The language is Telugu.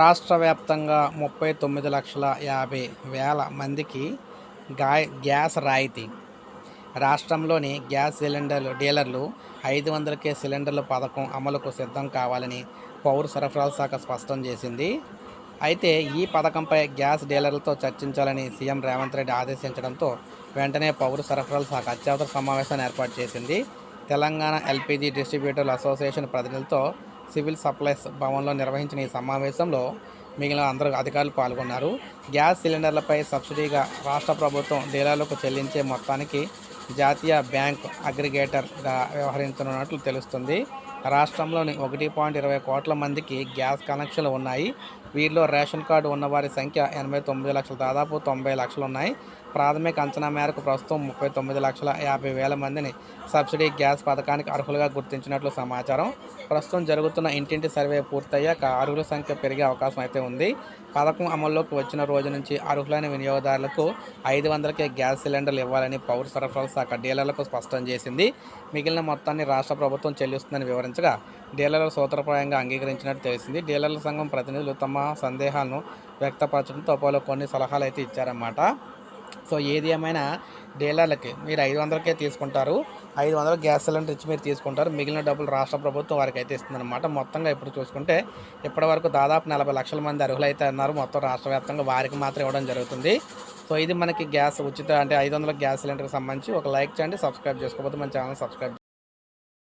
రాష్ట్ర వ్యాప్తంగా ముప్పై తొమ్మిది లక్షల యాభై వేల మందికి గా గ్యాస్ రాయితీ. రాష్ట్రంలోని గ్యాస్ సిలిండర్లు డీలర్లు ఐదు వందలకే సిలిండర్ల పథకం అమలుకు సిద్ధం కావాలని పౌర సరఫరాల శాఖ స్పష్టం చేసింది. అయితే ఈ పథకంపై గ్యాస్ డీలర్లతో చర్చించాలని సీఎం రేవంత్ రెడ్డి ఆదేశించడంతో వెంటనే పౌర సరఫరాల శాఖ అత్యవసర సమావేశాన్ని ఏర్పాటు చేసింది. తెలంగాణ ఎల్పిజి డిస్ట్రిబ్యూటర్ల అసోసియేషన్ ప్రతినిధులతో సివిల్ సప్లైస్ భవన్లో నిర్వహించిన ఈ సమావేశంలో మిగిలిన అందరూ అధికారులు పాల్గొన్నారు. గ్యాస్ సిలిండర్లపై సబ్సిడీగా రాష్ట్ర ప్రభుత్వం డీలర్లకు చెల్లించే మొత్తానికి జాతీయ బ్యాంక్ అగ్రిగేటర్గా వ్యవహరించనున్నట్లు తెలుస్తుంది. రాష్ట్రంలోని ఒకటి పాయింట్ ఇరవై కోట్ల మందికి గ్యాస్ కనెక్షన్లు ఉన్నాయి. వీరిలో రేషన్ కార్డు ఉన్నవారి సంఖ్య ఎనభై తొమ్మిది లక్షలు దాదాపు తొంభై లక్షలు ఉన్నాయి. ప్రాథమిక అంచనా మేరకు ప్రస్తుతం ముప్పై తొమ్మిది లక్షల యాభై వేల మందిని సబ్సిడీ గ్యాస్ పథకానికి అర్హులుగా గుర్తించినట్లు సమాచారం. ప్రస్తుతం జరుగుతున్న ఇంటింటి సర్వే పూర్తయ్యాక అర్హుల సంఖ్య పెరిగే అవకాశం అయితే ఉంది. పథకం అమల్లోకి వచ్చిన రోజు నుంచి అర్హులైన వినియోగదారులకు ఐదు వందలకే గ్యాస్ సిలిండర్లు ఇవ్వాలని పౌర సరఫరాల శాఖ డీలర్లకు స్పష్టం చేసింది. మిగిలిన మొత్తాన్ని రాష్ట్ర ప్రభుత్వం చెల్లిస్తుందని వివరించగా డీలర్లు సూత్రప్రాయంగా అంగీకరించినట్టు తెలిసింది. డీలర్ల సంఘం ప్రతినిధులు తమ సందేహాలను వ్యక్తపరచడంతో పలు కొన్ని సలహాలు అయితే ఇచ్చారన్నమాట. సో ఏది ఏమైనా డీలర్లకి మీరు ఐదు వందలకే తీసుకుంటారు. ఐదు వందల గ్యాస్ సిలిండర్ ఇచ్చి మీరు తీసుకుంటారు. మిగిలిన డబ్బులు రాష్ట్ర ప్రభుత్వం వారికి అయితే ఇస్తుందన్నమాట. మొత్తంగా ఇప్పుడు చూసుకుంటే ఇప్పటి వరకు దాదాపు నలభై లక్షల మంది అర్హులైతే అన్నారు మొత్తం రాష్ట్ర వ్యాప్తంగా వారికి మాత్రం ఇవ్వడం జరుగుతుంది. సో ఇది మనకి గ్యాస్ ఉచిత అంటే ఐదు వందల గ్యాస్ సిలిండర్కి సంబంధించి ఒక లైక్ చేయండి సబ్స్క్రైబ్ చేసుకోకపోతే మన ఛానల్ సబ్స్క్రైబ్